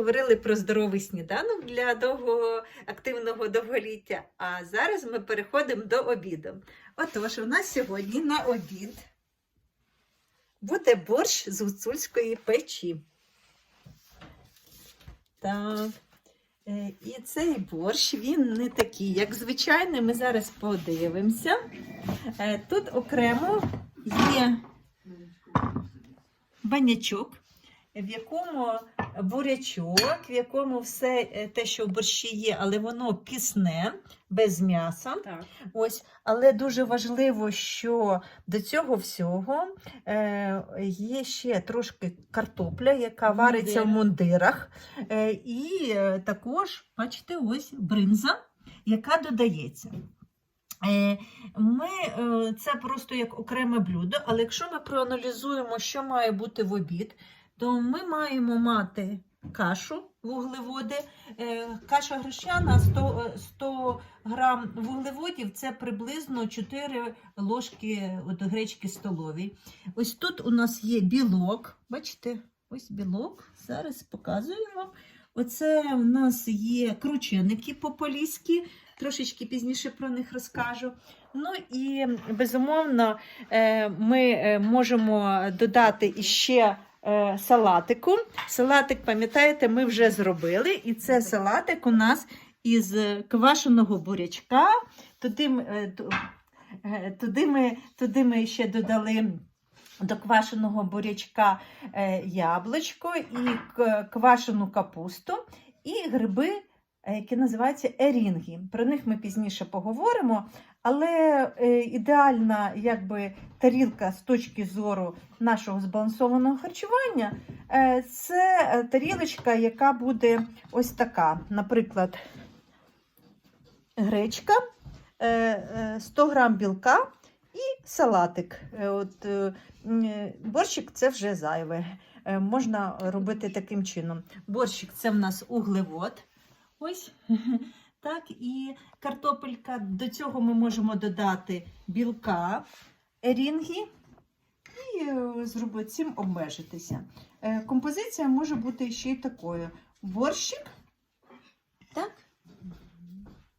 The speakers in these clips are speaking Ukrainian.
говорили про здоровий сніданок для довгого активного довголіття. А зараз ми переходимо до обіду. Отож, у нас сьогодні на обід буде борщ з гуцульської печі. Так. Е, І цей борщ він не такий, як звичайний. Ми зараз подивимося. Е, Тут окремо є банячок, в якому бурячок, в якому все е, те, що в борщі є, але воно пісне, без м'яса. Так. Ось, але дуже важливо, що до цього всього е, є ще трошки картопля, яка вариться в мундирах. Е, і е, також, бачите, ось бринза, яка додається. Е, Ми, це просто як окреме блюдо, але якщо ми проаналізуємо, що має бути в обід, то ми маємо мати кашу, вуглеводи. Е, Каша гречана 100, е, 100 грам вуглеводів це приблизно 4 ложки от, гречки столові. Ось тут у нас є білок. Бачите, ось білок. Зараз показую вам. Оце у нас є крученики по-поліськи. Трошечки пізніше про них розкажу. Ну і безумовно е, ми е, можемо додати іще е, салатику. Салатик, пам'ятаєте, ми вже зробили. І це салатик у нас із квашеного бурячка. Туди, е, е, туди, ми, туди ми ще додали. До квашеного бурячка е, яблучко і квашену капусту і гриби, е, які називаються ерінги. Про них ми пізніше поговоримо. Але е, ідеальна якби, тарілка з точки зору нашого збалансованого харчування е, це е, тарілочка, яка буде ось така. Наприклад, гречка, е, е, 100 грам білка і салатик. Е, От, е, е, борщик це вже зайве. Е, Можна робити таким чином. Борщик це в нас углевод. Ось. Так, і картопелька. До цього ми можемо додати білка, ерінги і е, зробити цим обмежитися. Е, Композиція може бути ще й такою: борщик, так,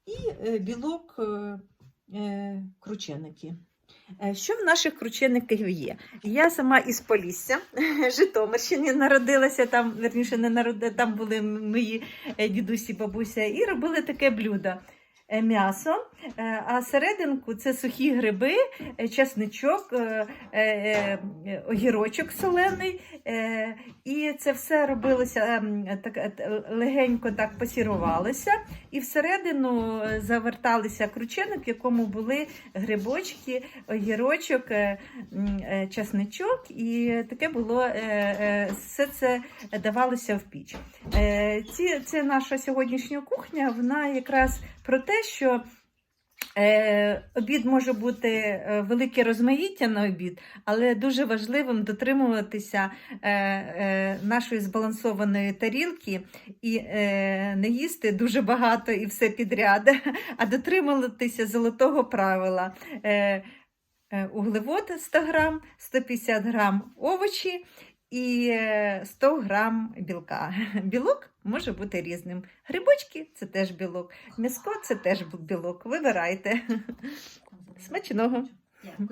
і е, білок крученики. Е, Що в наших кручениках є? Я сама із Полісся, Житомирщини народилася, там, верніше, не народила, там були мої е, дідусі, бабуся, і робили таке блюдо. Е, М'ясо, а серединку це сухі гриби, е, чесничок, е, е, е, огірочок солений. е, І це все робилося так, е, легенько так пасірувалося. І всередину е, заверталися крученик, в якому були грибочки, огірочок, е, е, чесничок, і таке було е, е, все це давалося в піч. Е, це наша сьогоднішня кухня, вона якраз про те, що Е, обід може бути е, велике розмаїття на обід, але дуже важливим дотримуватися е, е, нашої збалансованої тарілки і е, не їсти дуже багато і все підряд, а дотримуватися золотого правила. Е, е, углевод 100 грам, 150 грам овочі і е, 100 грам білка. Білок може бути різним. Грибочки це теж білок. М'яско це теж білок. Вибирайте. Смачного! Дякую.